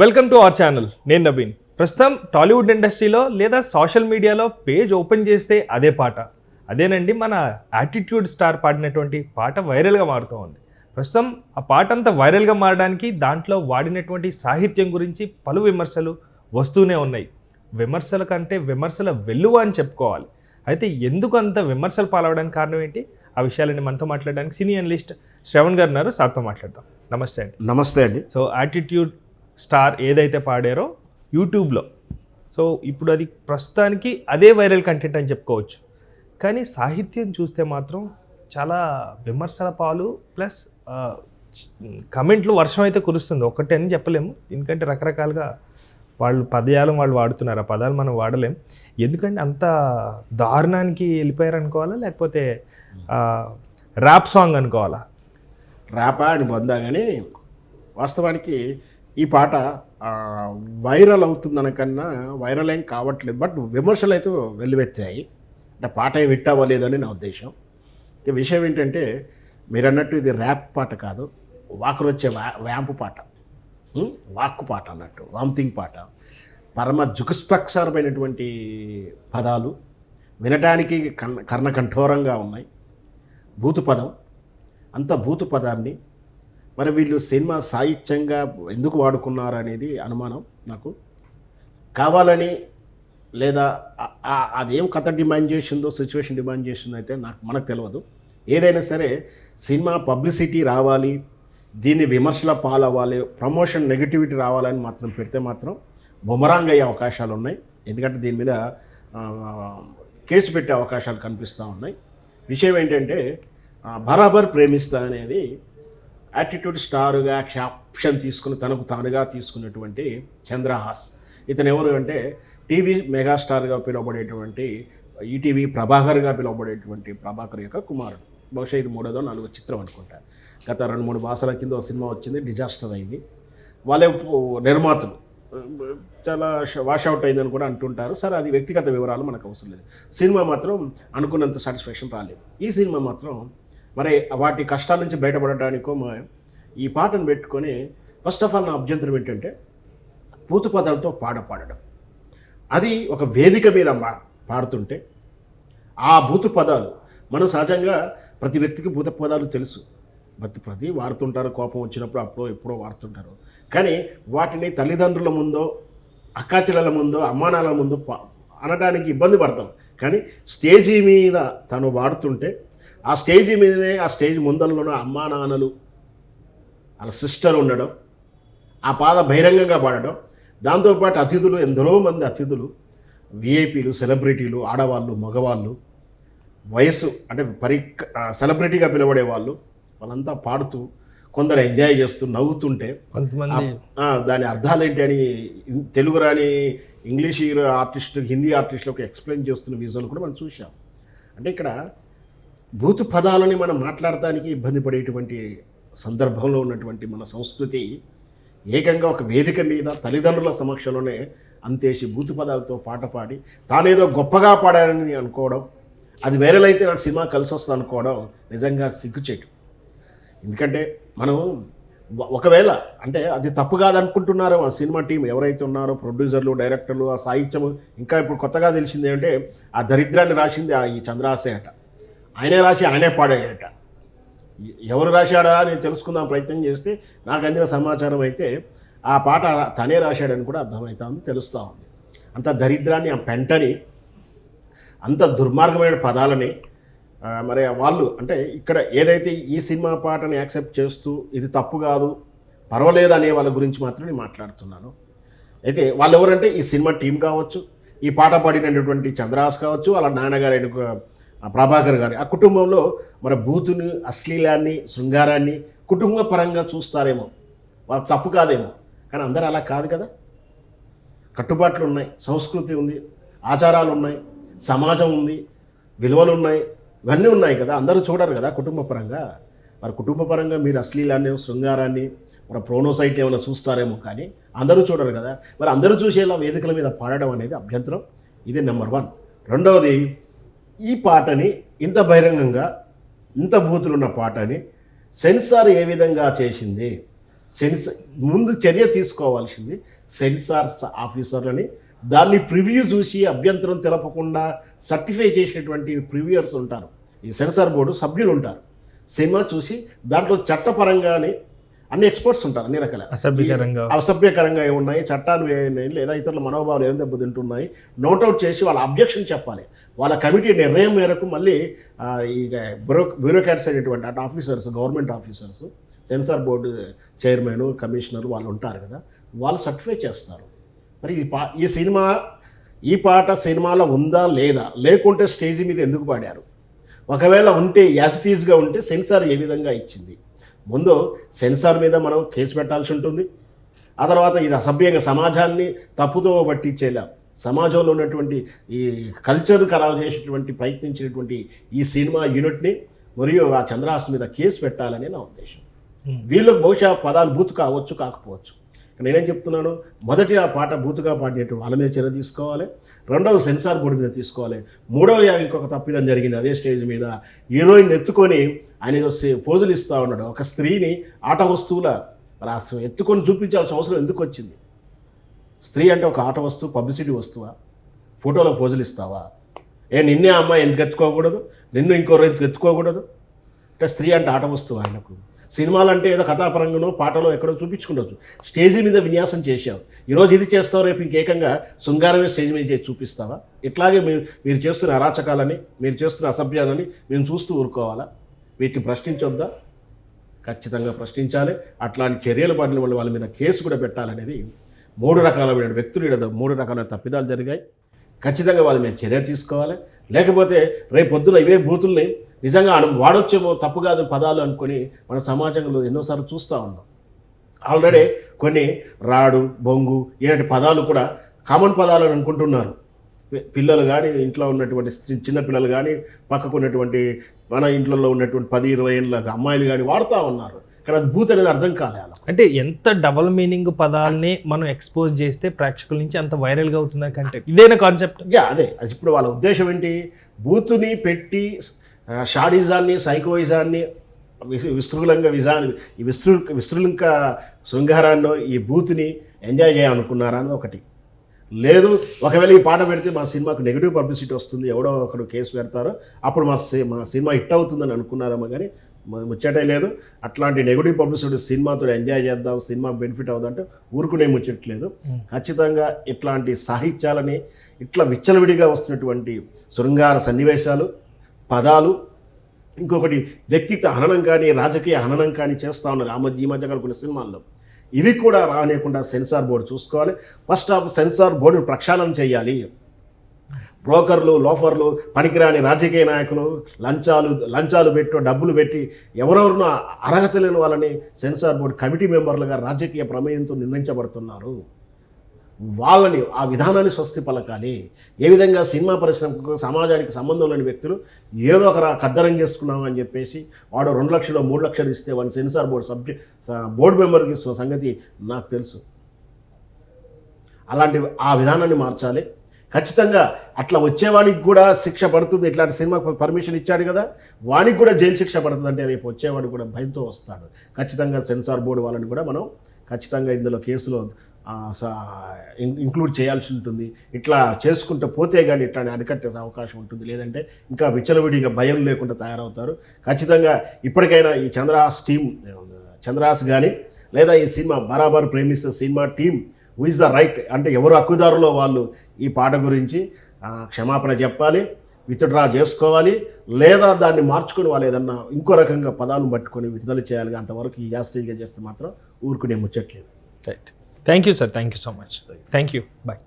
Welcome to our channel నేను నవీన్. ప్రస్తుతం టాలీవుడ్ ఇండస్ట్రీలో లేదా సోషల్ మీడియాలో పేజ్ ఓపెన్ చేస్తే అదే పాట. అదేనండి మన యాటిట్యూడ్ స్టార్ పాడినటువంటి పాట వైరల్గా మారుతూ ఉంది. ప్రస్తుతం ఆ పాట అంతా వైరల్గా మారడానికి దాంట్లో వాడినటువంటి సాహిత్యం గురించి పలు విమర్శలు వస్తూనే ఉన్నాయి. విమర్శల కంటే విమర్శల వెల్లువ అని చెప్పుకోవాలి. అయితే ఎందుకు అంత విమర్శలు పాలవడానికి కారణం ఏంటి? ఆ విషయాలని మనతో మాట్లాడడానికి సినీ అనలిస్ట్ శ్రవణ్ గారు ఉన్నారు. సార్తో మాట్లాడదాం. నమస్తే అండి. నమస్తే అండి. సో యాటిట్యూడ్ స్టార్ ఏదైతే పాడారో యూట్యూబ్లో. సో ఇప్పుడు అది ప్రస్తుతానికి అదే వైరల్ కంటెంట్ అని చెప్పుకోవచ్చు. కానీ సాహిత్యం చూస్తే మాత్రం చాలా విమర్శల పాలు ప్లస్ కమెంట్లు వర్షం అయితే కురుస్తుంది. ఒకటే అని చెప్పలేము. ఎందుకంటే రకరకాలుగా వాళ్ళు పదయాలు వాళ్ళు వాడుతున్నారు. ఆ పదాలు మనం వాడలేం. ఎందుకంటే అంత దారుణానికి వెళ్ళిపోయారు అనుకోవాలా లేకపోతే ర్యాప్ సాంగ్ అనుకోవాలా? ర్యాపా అని పొందా కానీ వాస్తవానికి ఈ పాట వైరల్ అవుతుందనకన్నా వైరల్ ఏం కావట్లేదు. బట్ విమర్శలు అయితే వెల్లువెత్తాయి. అంటే పాట ఏం హిట్ అవ్వలేదని నా ఉద్దేశం. ఈ విషయం ఏంటంటే మీరు అన్నట్టు ఇది ర్యాప్ పాట కాదు. వాకులు వచ్చే వ్యా వ్యాంపు పాట. వాక్కు పాట అన్నట్టు వామ్థింగ్ పాట. పరమ జుగుస్పక్షరమైనటువంటి పదాలు వినటానికి కర్ణ కర్ణకంఠోరంగా ఉన్నాయి. భూతుపదం. అంత భూతు పదాన్ని మరి వీళ్ళు సినిమా సాహిత్యంగా ఎందుకు వాడుకున్నారు అనేది అనుమానం నాకు. కావాలని లేదా అదేం కథ డిమాండ్ చేసిందో సిచ్యువేషన్ డిమాండ్ చేసిందో అయితే నాకు మనకు తెలియదు ఏదైనా సరే సినిమా పబ్లిసిటీ రావాలి దీన్ని విమర్శల పాలవ్వాలి ప్రమోషన్ నెగిటివిటీ రావాలని మాత్రం పెడితే మాత్రం బొమరాంగ్ అయ్యే అవకాశాలు ఉన్నాయి. ఎందుకంటే దీని మీద కేసు పెట్టే అవకాశాలు కనిపిస్తూ ఉన్నాయి. విషయం ఏంటంటే బరాబర్ ప్రేమిస్తా అనేది యాటిట్యూడ్ స్టారుగా క్యాప్షన్ తీసుకుని తనకు తానుగా తీసుకున్నటువంటి చంద్రహాస్. ఇతను ఎవరు అంటే టీవీ మెగాస్టార్గా పిలువబడేటువంటి ఈటీవీ ప్రభాకర్గా పిలువబడేటువంటి ప్రభాకర్ యొక్క కుమారుడు. బహుశా ఇది మూడోదో నాలుగో చిత్రం అనుకుంటా. గత రెండు మూడు మాసాల కింద ఒక సినిమా వచ్చింది డిజాస్టర్ అయింది. వాళ్ళే నిర్మాతలు చాలా వాషౌట్ అయిందని కూడా అంటుంటారు. సరే అది వ్యక్తిగత వివరాలు మనకు అవసరం లేదు. సినిమా మాత్రం అనుకున్నంత సాటిస్ఫాక్షన్ రాలేదు. ఈ సినిమా మాత్రం మరి వాటి కష్టాల నుంచి బయటపడటానికో మా ఈ పాటను పెట్టుకొని ఫస్ట్ ఆఫ్ ఆల్ నా అభ్యంతరం ఏంటంటే పూతు పదాలతో పాట పాడడం. అది ఒక వేదిక మీద మా పాడుతుంటే ఆ భూతు పదాలు మనం సహజంగా ప్రతి వ్యక్తికి భూత పదాలు తెలుసు. ప్రతి ప్రతి వాడుతుంటారు కోపం వచ్చినప్పుడు అప్పుడో ఎప్పుడో వాడుతుంటారు. కానీ వాటిని తల్లిదండ్రుల ముందో అక్కాచెల్లెల ముందో అమ్మానాల ముందో అనడానికి ఇబ్బంది పడతాం. కానీ స్టేజీ మీద తను వాడుతుంటే ఆ స్టేజీ మీదనే ఆ స్టేజ్ ముందరలోనే అమ్మా నాన్నలు వాళ్ళ సిస్టర్ ఉండడం ఆ పాద బహిరంగంగా పాడడం. దాంతోపాటు అతిథులు ఎందరో మంది అతిథులు విఐపీలు సెలబ్రిటీలు ఆడవాళ్ళు మగవాళ్ళు వయస్సు అంటే పరి సెలబ్రిటీగా పిలవడే వాళ్ళు వాళ్ళంతా పాడుతూ కొందరు ఎంజాయ్ చేస్తూ నవ్వుతుంటే కొంతమంది. దాని అర్థాలు ఏంటి అని తెలుగు రాని ఇంగ్లీష్ ఆర్టిస్ట్ హిందీ ఆర్టిస్టులకు ఎక్స్ప్లెయిన్ చేస్తున్న విజువల్ కూడా మనం చూసాం అంటే ఇక్కడ భూతు పదాలని మనం మాట్లాడటానికి ఇబ్బంది పడేటువంటి సందర్భంలో ఉన్నటువంటి మన సంస్కృతి ఏకంగా ఒక వేదిక మీద తల్లిదండ్రుల సమక్షంలోనే అంతేసి భూతు పదాలతో పాట పాడి తానేదో గొప్పగా పాడారని అనుకోవడం అది వేరేలైతే నాకు సినిమా కలిసి వస్తుంది అనుకోవడం నిజంగా సిగ్గుచేటు. ఎందుకంటే మనం ఒకవేళ అంటే అది తప్పు కాదనుకుంటున్నారో ఆ సినిమా టీం ఎవరైతే ఉన్నారో ప్రొడ్యూసర్లు డైరెక్టర్లు ఆ సాహిత్యం ఇంకా ఇప్పుడు కొత్తగా తెలిసింది ఏంటంటే ఆ దరిద్రాన్ని రాసింది ఆ ఈ చంద్రాసే అట ఆయనే రాసి ఆయనే పాడాడట ఎవరు రాశాడా అని తెలుసుకుందాం ప్రయత్నం చేస్తే నాకు అందిన సమాచారం అయితే ఆ పాట తనే రాశాడని కూడా అర్థమవుతా ఉంది తెలుస్తూ ఉంది. అంత దరిద్రాన్ని ఆ పెంటని అంత దుర్మార్గమైన పదాలని మరి వాళ్ళు అంటే ఇక్కడ ఏదైతే ఈ సినిమా పాటని యాక్సెప్ట్ చేస్తూ ఇది తప్పు కాదు పర్వాలేదు అనే వాళ్ళ గురించి మాత్రం నేను మాట్లాడుతున్నాను. అయితే వాళ్ళు ఎవరంటే ఈ సినిమా టీం కావచ్చు ఈ పాట పాడినటువంటి చంద్రహాస్ కావచ్చు వాళ్ళ నాన్నగారు అయిన ప్రభాకర్ గారి. ఆ కుటుంబంలో మన బూతుని అశ్లీలాన్ని శృంగారాన్ని కుటుంబ పరంగా చూస్తారేమో. వాళ్ళకి తప్పు కాదేమో. కానీ అందరూ అలా కాదు కదా. కట్టుబాట్లు ఉన్నాయి సంస్కృతి ఉంది ఆచారాలు ఉన్నాయి సమాజం ఉంది విలువలు ఉన్నాయి ఇవన్నీ ఉన్నాయి కదా. అందరూ చూడరు కదా కుటుంబ పరంగా. మరి కుటుంబ పరంగా మీరు అశ్లీలాన్ని శృంగారాన్ని మరి ప్రోనోసైట్ ఏమైనా చూస్తారేమో కానీ అందరూ చూడరు కదా. మరి అందరూ చూసేలా వేదికల మీద పాడడం అనేది అభ్యంతరం. ఇది నెంబర్ వన్. రెండవది ఈ పాటని ఇంత బహిరంగంగా ఇంత బూతులున్న పాటని సెన్సార్ ఏ విధంగా చేసింది? సెన్సార్ ముందు చర్య తీసుకోవాల్సింది సెన్సార్ ఆఫీసర్లని. దాన్ని ప్రివ్యూ చూసి అభ్యంతరం తెలపకుండా సర్టిఫై చేసినటువంటి ప్రివ్యూయర్స్ ఉంటారు. ఈ సెన్సార్ బోర్డు సభ్యులు ఉంటారు. సినిమా చూసి దాంట్లో చట్టపరంగానే అన్ని ఎక్స్పర్ట్స్ ఉంటారు అన్ని రకాల. అసభ్యకరంగా. అసభ్యకరంగా ఏమున్నాయి చట్టాలు ఏమున్నాయి లేదా ఇతరుల మనోభావాలు ఏం దెబ్బతింటున్నాయి నోట్అవుట్ చేసి వాళ్ళ అబ్జెక్షన్ చెప్పాలి. వాళ్ళ కమిటీ నిర్ణయం మేరకు మళ్ళీ ఈ బ్యూరో బ్యూరోక్రాట్స్ అనేటువంటి అటు officers government officers censor board chairman commissioner వాళ్ళు ఉంటారు కదా వాళ్ళు సర్టిఫై చేస్తారు. మరి ఈ పా ఈ సినిమా ఈ పాట సినిమాలో ఉందా లేదా లేకుంటే స్టేజ్ మీద ఎందుకు పాడారు? ఒకవేళ ఉంటే యాసిటీస్గా ఉంటే సెన్సార్ ఏ విధంగా ఇచ్చింది? ముందు సెన్సార్ మీద మనం కేసు పెట్టాల్సి ఉంటుంది. ఆ తర్వాత ఇది అసభ్యంగా సమాజాన్ని తప్పుతో పట్టించేలా సమాజంలో ఉన్నటువంటి ఈ కల్చర్ ఖరాబ్ చేసేటువంటి ప్రయత్నించినటువంటి ఈ సినిమా యూనిట్ని మరియు ఆ చంద్రహాస్ మీద కేసు పెట్టాలని నా ఉద్దేశం. వీళ్ళకి బహుశా పదాలు బూతు కావచ్చు కాకపోవచ్చు. నేనేం చెప్తున్నాను? మొదటి ఆ పాట బూతుగా పాడినట్టు వాళ్ళ మీద చర్య తీసుకోవాలి. రెండవ సెన్సార్ బోర్డు మీద తీసుకోవాలి. మూడవ ఇంకొక తప్పిదం జరిగింది అదే స్టేజ్ మీద. హీరోయిన్ ఎత్తుకొని ఆయన ఏదో పోజులు ఇస్తూ ఉన్నాడు. ఒక స్త్రీని ఆట వస్తువుల మరి ఎత్తుకొని చూపించాల్సిన అవసరం ఎందుకు వచ్చింది? స్త్రీ అంటే ఒక ఆట వస్తువు పబ్లిసిటీ వస్తువా? ఫోటోలో పోజులు ఇస్తావా? ఏ నిన్నే అమ్మాయి ఎందుకు ఎత్తుకోకూడదు? నిన్ను ఇంకో ఎందుకు ఎత్తుకోకూడదు? అంటే స్త్రీ అంటే ఆట వస్తువు ఆయనకు? సినిమాలు అంటే ఏదో కథాపరంగానో పాటలో ఎక్కడో చూపించుకుండొచ్చు. స్టేజీ మీద విన్యాసం చేశావు. ఈరోజు ఇది చేస్తావు రేపు ఇంకేకంగా శృంగారమే స్టేజ్ మీద చేసి చూపిస్తావా? ఇట్లాగే మీరు మీరు చేస్తున్న అరాచకాలని మీరు చేస్తున్న అసభ్యాలని మేము చూస్తూ ఊరుకోవాలా? వీటిని ప్రశ్నించొద్దా? ఖచ్చితంగా ప్రశ్నించాలి. అట్లాంటి చర్యలు పడిన వాళ్ళ వాళ్ళ మీద కేసు కూడా పెట్టాలనేది మూడు రకాలమైన వ్యక్తులు ఈడ మూడు రకాల తప్పిదాలు జరిగాయి. ఖచ్చితంగా వాళ్ళ మీద చర్య తీసుకోవాలి. లేకపోతే రేపు పొద్దున ఇవే బూతుల్ని నిజంగా అను- వాడొచ్చేమో తప్పు కాదు పదాలు అనుకొని మన సమాజంలో ఎన్నోసార్లు చూస్తూ ఉన్నాం. ఆల్రెడీ కొన్ని రాడు బొంగు ఇలాంటి పదాలు కూడా కామన్ పదాలు అని అనుకుంటున్నారు పిల్లలు కానీ ఇంట్లో ఉన్నటువంటి చిన్నపిల్లలు చిన్న పిల్లలు కానీ పక్కకు ఉన్నటువంటి మన ఇంట్లో ఉన్నటువంటి పది ఇరవై ఏళ్ళ అమ్మాయిలు కానీ వాడుతూ ఉన్నారు. కానీ అది బూత్ అనేది అర్థం కాలే అలా. అంటే ఎంత డబల్ మీనింగ్ పదాల్ని మనం ఎక్స్పోజ్ చేస్తే ప్రేక్షకుల నుంచి అంత వైరల్గా అవుతుంది కంటే ఇదేనా కాన్సెప్ట్ యా అదే. అది ఇప్పుడు వాళ్ళ ఉద్దేశం ఏంటి? బూతుని పెట్టి షాడిజాన్ని సైకోయిజాన్ని విస్- విస్తృలంగా విజాన్ని ఈ విస్తృ విస్తృలంక శృంగారాన్ని ఈ బూత్ని ఎంజాయ్ చేయాలనుకున్నారా అన్నది ఒకటి. లేదు ఒకవేళ ఈ పాట పెడితే మా సినిమాకు నెగిటివ్ పబ్లిసిటీ వస్తుంది ఎవడో ఒకడు కేసు పెడతారో అప్పుడు మా సి- మా సినిమా హిట్ అవుతుందని అనుకున్నారేమో కానీ ముచ్చటే లేదు. అట్లాంటి నెగిటివ్ పబ్లిసిటీ సినిమాతో ఎంజాయ్ చేద్దాం సినిమా బెనిఫిట్ అవుదంటే ఊరుకునే ముచ్చట్లేదు. ఖచ్చితంగా ఇట్లాంటి సాహిత్యాలని ఇట్లా విచ్చలవిడిగా వస్తున్నటువంటి శృంగార సన్నివేశాలు పదాలు ఇంకొకటి వ్యక్తిత్వ హననం కానీ రాజకీయ హననం కానీ చేస్తూ ఉన్నారు. ఆ మధ్య ఈ మధ్య కొన్ని సినిమాల్లో. ఇవి కూడా రానియకుండా సెన్సార్ బోర్డు చూసుకోవాలి. ఫస్ట్ ఆఫ్ సెన్సార్ బోర్డును ప్రక్షాళన చేయాలి. బ్రోకర్లు లోఫర్లు పనికిరాని రాజకీయ నాయకులు లంచాలు లంచాలు పెట్టు డబ్బులు పెట్టి ఎవరెవరినో అర్హత లేని వాళ్ళని సెన్సార్ బోర్డు కమిటీ మెంబర్లుగా రాజకీయ ప్రమేయంతో నిర్ణయించబడుతున్నారు. వాళ్ళని ఆ విధానాన్ని స్వస్తి పలకాలి. ఏ విధంగా సినిమా పరిశ్రమకు సమాజానికి సంబంధం లేని వ్యక్తులు ఏదో ఒక కద్దరం చేసుకున్నాం అని చెప్పేసి వాడు రెండు లక్షలు మూడు లక్షలు ఇస్తే వాడిని సెన్సార్ బోర్డు సబ్జెక్ట్ బోర్డు మెంబర్కి ఇస్తున్న సంగతి నాకు తెలుసు. అలాంటి ఆ విధానాన్ని మార్చాలి. ఖచ్చితంగా అట్లా వచ్చేవాడికి కూడా శిక్ష పడుతుంది. ఇట్లాంటి సినిమాకు పర్మిషన్ ఇచ్చాడు కదా వానికి కూడా జైలు శిక్ష పడుతుంది అంటే రేపు వచ్చేవాడు కూడా భయంతో వస్తాడు. ఖచ్చితంగా సెన్సార్ బోర్డు వాళ్ళని కూడా మనం ఖచ్చితంగా ఇందులో కేసులో స- ఇంక్లూడ్ చేయాల్సి ఉంటుంది. ఇట్లా చేసుకుంటూ పోతే కానీ ఇట్లా అరికట్టే అవకాశం ఉంటుంది. లేదంటే ఇంకా విచ్చలవిడిగా భయం లేకుండా తయారవుతారు. ఖచ్చితంగా ఇప్పటికైనా ఈ చంద్రహాస్ టీం చంద్రహాస్ కానీ లేదా ఈ సినిమా బరాబర్ ప్రేమిస్తే cinema team who is the right అంటే ఎవరు హక్కుదారులో వాళ్ళు ఈ పాట గురించి క్షమాపణ చెప్పాలి విత్డ్రా చేసుకోవాలి లేదా దాన్ని మార్చుకొని వాళ్ళు ఏదన్నా ఇంకో రకంగా పదాలను పట్టుకొని విడుదల చేయాలి అంతవరకు ఈ యాస్టేజ్గా చేస్తే మాత్రం ఊరుకునే ముచ్చట్లేదు. Right thank you sir thank you so much thank you bye